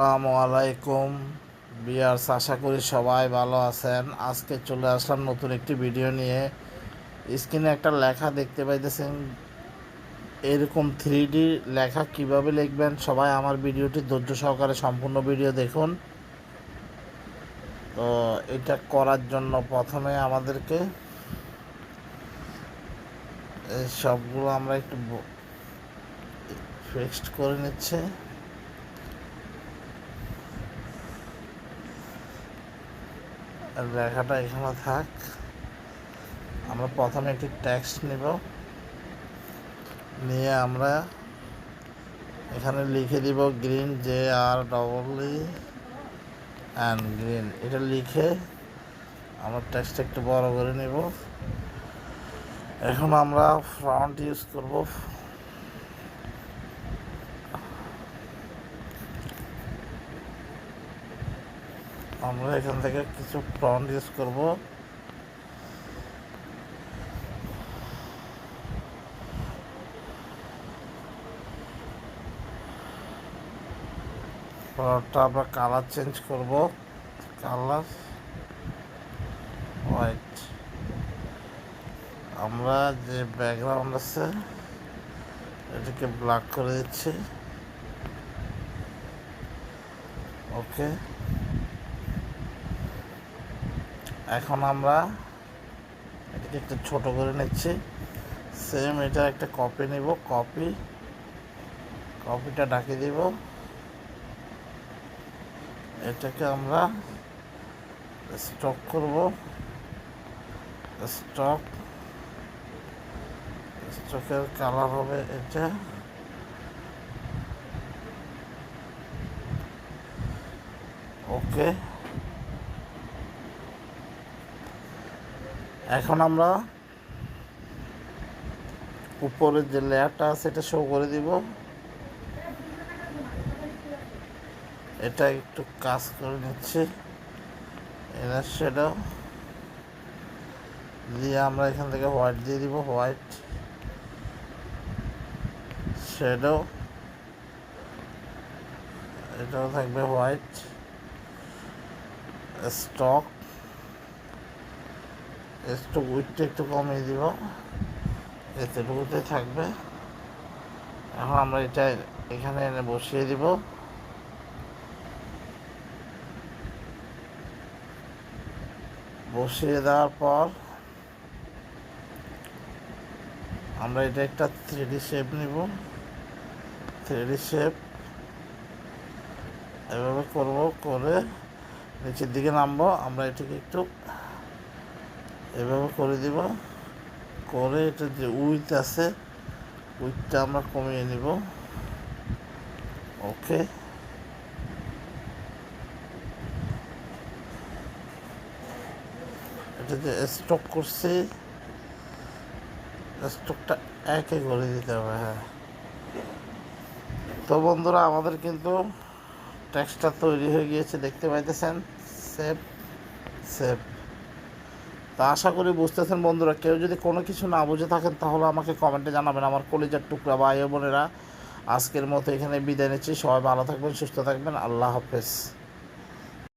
আসসালামু আলাইকুম বিয়ার্স, আশা করি সবাই ভালো আছেন। আজকে চলে আসলাম নতুন একটি ভিডিও নিয়ে। স্ক্রিনে একটা লেখা দেখতে পাইতেছেন। এরকম থ্রি লেখা কীভাবে লিখবেন? সবাই আমার ভিডিওটি ধৈর্য সহকারে সম্পূর্ণ ভিডিও দেখুন। তো এটা করার জন্য প্রথমে আমাদেরকে সবগুলো আমরা একটু ফিক্সড করে নিচ্ছে। লেখাটা এখানে থাক। আমরা প্রথমে একটি ট্যাক্স নিব। নিয়ে আমরা এখানে লিখে দিব green J R double E and green এটা লিখে আমরা ট্যাক্সটা একটু বড় করে নেব। এখন আমরা ফ্রন্ট ইউজ করব। আমরা এখান থেকে কিছু প্রন ইউজ করব। ফ্রন্টটা আমরা কালার চেঞ্জ করব। কালার হোয়াইট আমরা যে ব্যাকগ্রাউন্ড আছে, এটাকে ব্ল্যাক করে দিচ্ছি। ওকে এখন আমরা এটাকে একটু ছোট করে নিচ্ছি। সেম এটা একটা কপি নিব কপি কপিটা ডাকে দিব। এটাকে আমরা স্টক করব। স্টক স্টকের কালার হবে এটা। ওকে এখন আমরা উপরের যে লেয়ারটা আছে, এটা শো করে দিব। এটা একটু কাজ করে নিচ্ছি। এনার সেটাও দিয়ে আমরা এখান থেকে হোয়াইট দিয়ে দিব হোয়াইট শ্যাডো এটাও থাকবে হোয়াইট স্টক একটু উইটটা একটু কমিয়ে দিব। এতটুকুতে থাকবে। এখন আমরা এটা এখানে এনে বসিয়ে দিব। বসিয়ে দেওয়ার পর আমরা এটা একটা থ্রিডি শেপ নিব। থ্রিডি শেপ এভাবে করব, করে নিচের দিকে নামবো। আমরা এটাকে একটু এভাবে করে দিব। করে এটা যে উইথ আছে, উইথটা আমরা কমিয়ে নিব। ওকে। এটা যে স্টক করছি, স্টকটা একে করে দিতে হবে হ্যাঁ। তো বন্ধুরা, আমাদের কিন্তু ট্যাক্সটা তৈরি হয়ে গিয়েছে, দেখতে পাইতেছেন? Save save. তা আশা করি বুঝতেছেন বন্ধুরা, কেউ যদি কোনো কিছু না বুঝে থাকেন তাহলে আমাকে কমেন্টে জানাবেন, আমার কলেজের টুকরা ভাই বোনেরা। আজকের মতো এখানে বিদায় নিচ্ছি, সবাই ভালো থাকবেন, সুস্থ থাকবেন, আল্লাহ হাফেজ।